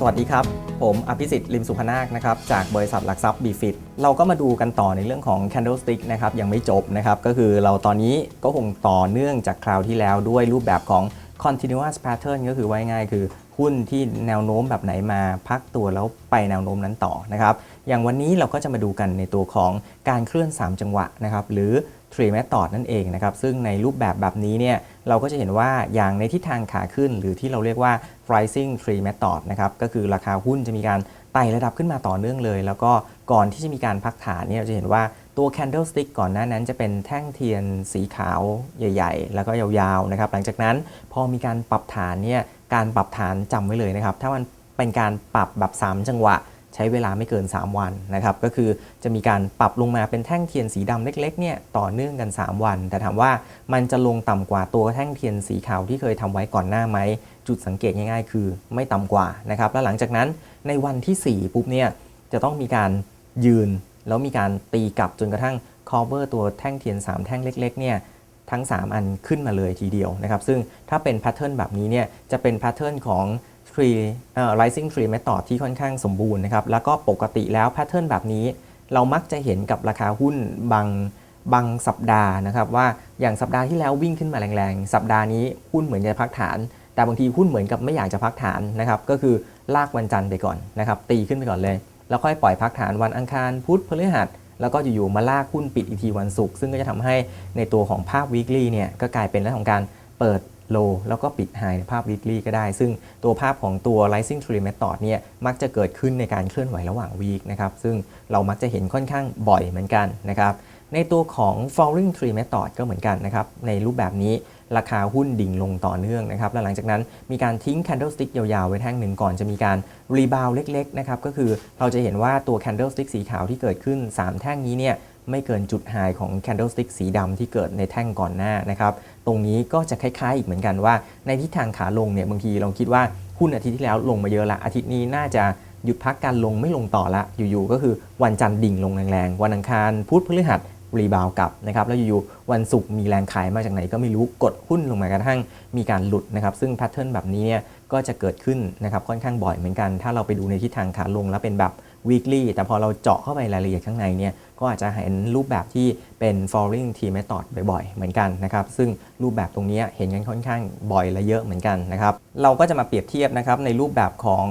สวัสดีครับ ผมอภิสิทธิ์ลิมสุพนาคนะครับจากบริษัทหลักทรัพย์บีฟิตเราก็มาดูกันต่อในเรื่องของ candlestick นะครับยังไม่จบนะครับ ก็คือเราตอนนี้ก็คงต่อเนื่องจากคราวที่แล้วด้วยรูปแบบของ continuous pattern ก็คือไว่าง่ายคือหุ้นที่แนวโน้มแบบไหนมาพักตัวแล้วไปแนวโน้มนั้นต่อนะครับ อย่างวันนี้เราก็จะมาดูกันในตัวของการเคลื่อน 3 จังหวะนะครับหรือ tree method นั่นเองนะครับซึ่งในรูปแบบแบบนี้เนี่ย เราก็จะเห็นว่าอย่างในทิศทางขาขึ้น หรือที่เราเรียกว่า rising tree method นะครับก็คือราคาหุ้นจะมีการไต่ระดับขึ้นมาต่อเนื่องเลย แล้วก็ก่อนที่จะมีการพักฐานเนี่ยเราจะเห็นว่าตัว candlestick ก่อนหน้านั้นจะเป็นแท่งเทียนสีขาวใหญ่ ๆ แล้วก็ยาวๆนะครับหลังจากนั้นพอมีการปรับฐานเนี่ยการปรับฐานจำไว้เลยนะครับถ้ามันเป็นการปรับแบบ 3 จังหวะ ช้เวลาไม่เกิน 3 วันนะครับก็คือจะมีการปรับลงมาเป็นแท่งเทียนสีดำเล็กๆเนี่ยต่อเนื่องกัน 3 วัน แต่ถามว่ามันจะลงต่ำกว่าตัวแท่งเทียนสีขาวที่เคยทำไว้ก่อนหน้าไหมจุดสังเกตง่ายๆ คือไม่ต่ำกว่านะครับแล้วหลังจากนั้นในวันที่ 4 ปุ๊บเนี่ยจะต้องมีการยืน แล้วมีการตีกลับจนกระทั่ง cover ตัวแท่งเทียน 3 แท่งเล็กๆเนี่ยทั้ง 3 อันขึ้นมาเลยทีเดียวนะครับซึ่งถ้าเป็นแพทเทิร์นแบบนี้เนี่ยจะเป็นแพทเทิร์นของ tree เอ่อ rising tree method ที่ค่อนข้างสมบูรณ์นะครับ แล้วก็ปกติแล้วแพทเทิร์นแบบนี้ เรามักจะเห็นกับราคาหุ้นบางบางสัปดาห์นะครับ ว่าอย่างสัปดาห์ที่แล้ววิ่งขึ้นมาแรงๆ สัปดาห์นี้หุ้นเหมือนจะพักฐาน แต่บางทีหุ้นเหมือนกับไม่อยากจะพักฐานนะครับก็คือลากวันจันทร์ไปก่อนนะครับตีขึ้นไปก่อนเลย แล้วค่อยปล่อยพักฐานวันอังคารพุธพฤหัสแล้วก็อยู่ๆมาลากหุ้นปิดอีกทีวันศุกร์ซึ่งก็จะทำให้ในตัวของภาพ weekly เนี่ยก็กลายเป็นเรื่องของการเปิด low แล้วก็ปิด high ในภาพ weekly ก็ได้ ซึ่งตัวภาพของตัว rising tree method เนี่ยมักจะเกิดขึ้นในการเคลื่อนไหวระหว่าง week นะครับ ซึ่งเรามักจะเห็นค่อนข้างบ่อยเหมือนกันนะครับ ในตัวของ falling tree method ก็เหมือนกันนะครับ ในรูปแบบนี้ราคาหุ้นดิ่งลงต่อเนื่องนะครับ และหลังจากนั้นมีการทิ้ง candlestick ยาวๆ ไว้แท่งหนึ่งก่อนจะมีการ rebound เล็กๆนะครับ ก็คือเราจะเห็นว่าตัว candlestick สีขาวที่เกิดขึ้น 3 แท่งนี้เนี่ย ไม่เกินจุด high ของ candlestick สีดำที่เกิดในแท่งก่อนหน้านะครับ ตรงนี้ก็จะคล้ายๆอีกเหมือนกันว่า ในทิศทางขาลงเนี่ยบางทีเราคิดว่าหุ้นอาทิตย์ที่แล้วลงมาเยอะละอาทิตย์นี้น่าจะหยุดพักการลงไม่ลงต่อละอยู่ๆก็คือวันจันทร์ดิ่งลงแรงๆวันอังคารพุธพฤหัสรีบาวกลับนะครับแล้วอยู่ๆวันศุกร์มีแรงขายมาจากไหนก็ไม่รู้กดหุ้นลงมากระทั่งมีการหลุดนะครับซึ่งแพทเทิร์นแบบนี้เนี่ยก็จะเกิดขึ้นนะครับค่อนข้างบ่อยเหมือนกัน ถ้าเราไปดูในทิศทางขาลงแล้วเป็นแบบ weekly แต่พอเราเจาะเข้าไปรายละเอียดข้างในเนี่ยก็อาจจะเห็นรูปแบบที่เป็น falling T method บ่อยๆ เหมือนกันนะครับ ซึ่งรูปแบบตรงนี้เห็นกันค่อนข้างบ่อยและเยอะเหมือนกันนะครับ เราก็จะมาเปรียบเทียบนะครับในรูปแบบของ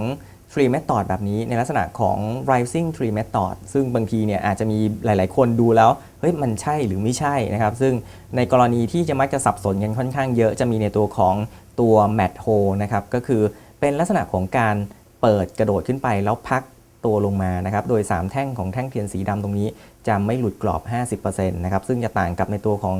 tree method แบบนี้ในลักษณะของ rising tree method ซึ่งบางทีเนี่ยอาจจะมีหลาย ๆ คนดูแล้ว เฮ้ย มันใช่หรือไม่ใช่นะครับ ซึ่งในกรณีที่จะมักจะสับสนกันค่อนข้างเยอะจะมีในตัวของตัว mat hole นะครับ ก็คือเป็นลักษณะของการเปิดกระโดดขึ้นไปแล้วพัก ตัวลงมานะครับ โดย 3 แท่งของแท่งเทียนสีดำตรงนี้ จะไม่หลุดกรอบ 50%นะครับ ซึ่งจะต่างกับในตัวของ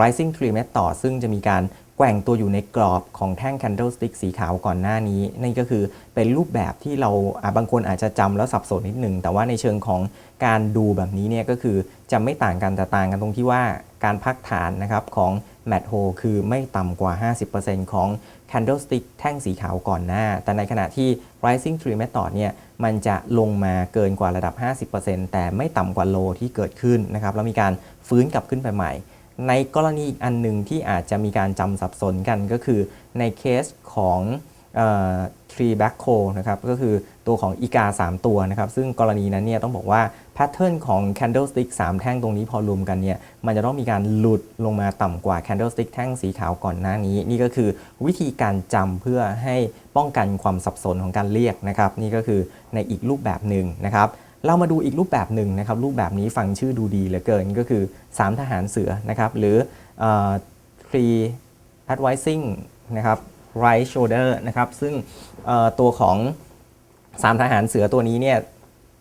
rising tree method ซึ่งจะมีการแกว่งตัวอยู่ในกรอบของแท่ง candlestick สีขาวก่อนหน้านี้นี่ก็คือเป็นรูปแบบที่เราบางคนอาจจะจำแล้วสับสนนิดหนึ่ง แต่ว่าในเชิงของการดูแบบนี้เนี่ยก็คือจะไม่ต่างกันแต่ต่างกันตรงที่ว่าการพักฐานนะครับของ mat hole คือไม่ต่ำกว่า 50%ของ candlestick แท่งสีขาวก่อนหน้า แต่ในขณะที่ rising tree method เนี่ย มันจะลงมาเกินกว่าระดับ 50%แต่ไม่ต่ำกว่าโลที่เกิดขึ้นนะครับแล้วมีการฟื้นกลับขึ้นไปใหม่ ในกรณีอีกอันหนึ่งที่อาจจะมีการจำสับสนกันก็คือในเคสของ ทรีแบ็คโคนะครับก็คือตัวของอีกา 3 ตัวนะครับ ซึ่งกรณีนั้นเนี่ยต้องบอกว่าแพทเทิร์นของ candlestick 3 แท่งตรงนี้พอรวมกันเนี่ยมันจะต้องมีการหลุดลงมาต่ำกว่า candlestick แท่งสีขาวก่อนหน้านี้ นี่ก็คือวิธีการจำเพื่อให้ป้องกันความสับสนของการเรียกนะครับ นี่ก็คือในอีกรูปแบบหนึ่งนะครับเรามาดูอีกรูปแบบหนึ่งนะครับ รูปแบบนี้ฟังชื่อดูดีเหลือเกินก็คือ 3 ทหารเสือนะครับหรือออ three advising นะครับ right shoulder นะครับซึ่งตัวของ3ทหารเสือตัวนี้เนี่ย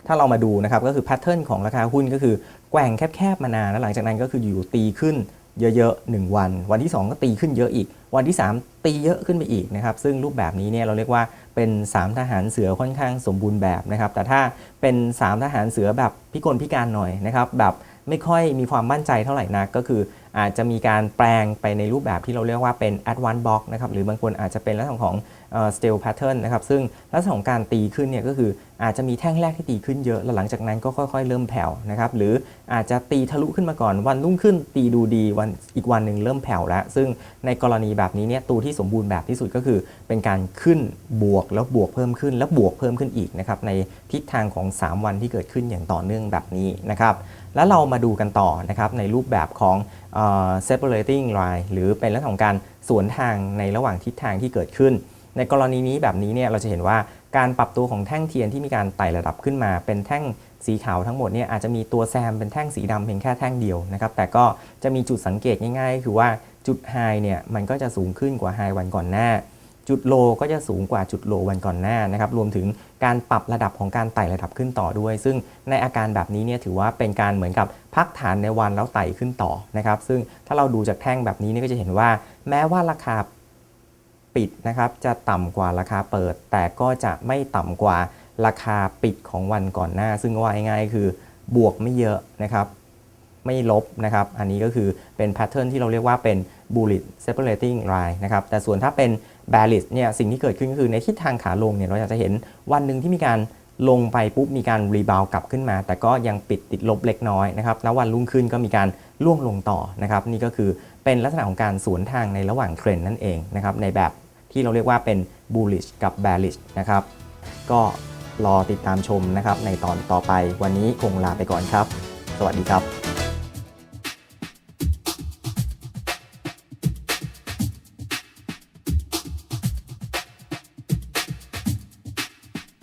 ถ้าเรามาดูนะครับก็คือแพทเทิร์นของราคาหุ้นก็คือแกว่งแคบๆมานานแล้วหลังจากนั้นก็คืออยู่ตีขึ้นเยอะๆ 1 วัน วันที่ 2 ก็ตีขึ้นเยอะอีก วันที่ 3 ตีเยอะขึ้นไปอีกนะครับซึ่งรูปแบบนี้เนี่ยเราเรียกว่าเป็น 3 ทหารเสือค่อนข้างสมบูรณ์แบบนะครับแต่ถ้าเป็น 3 ทหารเสือแบบพิกลพิการหน่อยนะครับแบบไม่ค่อยมีความมั่นใจเท่าไหร่นักก็คือ อาจจะมีการแปลงไปในรูปแบบที่เราเรียกว่าเป็น advanced box นะครับหรือบางคนอาจจะเป็นลักษณะของ สเตลแพทเทิร์นนะครับซึ่งลักษณะของการตีขึ้นเนี่ยก็คืออาจจะมีแท่งแรกที่ตีขึ้นเยอะ แล้วหลังจากนั้นก็ค่อยๆ เริ่มแผ่วนะครับหรืออาจจะตีทะลุขึ้นมาก่อนวันรุ่งขึ้นตีดูดีวันอีกวันหนึ่งเริ่มแผ่วแล้ว ซึ่งในกรณีแบบนี้เนี่ยตัวที่สมบูรณ์แบบที่สุดก็คือ เป็นการขึ้นบวกแล้วบวกเพิ่มขึ้น แล้วบวกเพิ่มขึ้นอีกนะครับในทิศทางของ 3 วันที่เกิดขึ้นอย่างต่อเนื่องแบบนี้นะครับแล้วเรามาดูกันต่อนะครับในรูปแบบของเอ่อ separating line หรือเป็นลักษณะของการสวนทางในระหว่างทิศทางที่เกิดขึ้น ในกรณีนี้แบบนี้เนี่ยเราจะเห็นว่าการปรับตัวของแท่งเทียนที่มีการไต่ระดับขึ้นมา เป็นแท่งสีขาวทั้งหมดเนี่ยอาจจะมีตัวแซมเป็นแท่งสีดำเพียงแค่แท่งเดียวนะครับแต่ก็จะมีจุดสังเกตง่ายๆ คือว่าจุดไฮเนี่ยมันก็จะสูงขึ้นกว่าไฮวันก่อนหน้า จุดโลก็จะสูงกว่าจุดโลวันก่อนหน้านะครับรวมถึงการปรับระดับของการไต่ระดับขึ้นต่อด้วย ซึ่งในอาการแบบนี้เนี่ยถือว่าเป็นการเหมือนกับพักฐานในวันแล้วไต่ขึ้นต่อนะครับซึ่งถ้าเราดูจากแท่งแบบนี้เนี่ยก็จะเห็นว่า แม้ว่าราคา ปิดนะครับจะต่ำกว่าราคาเปิด แต่ก็จะไม่ต่ำกว่าราคาปิดของวันก่อนหน้า ซึ่งว่าง่ายๆคือบวกไม่เยอะนะครับไม่ลบนะครับ อันนี้ก็คือเป็นแพทเทิร์นที่เราเรียกว่าเป็น bullish separating line นะครับ แต่ส่วนถ้าเป็น bearish เนี่ย สิ่งที่เกิดขึ้นก็คือในทิศทางขาลงเนี่ย เราอยากจะเห็นวันหนึ่งที่มีการลงไปปุ๊บ มีการรีบาวกลับขึ้นมา แต่ก็ยังปิดติดลบเล็กน้อยนะครับ แล้ววันรุ่งขึ้นก็มีการล่วงลงต่อนะครับ นี่ก็คือเป็นลักษณะของการสวนทางในระหว่างเทรนนั่นเองนะครับ ในแบบ ที่เราเรียกว่าเป็น bullish กับ bearish นะครับ ก็รอติดตามชมนะครับในตอนต่อไปวันนี้คงลาไปก่อนครับ สวัสดีครับ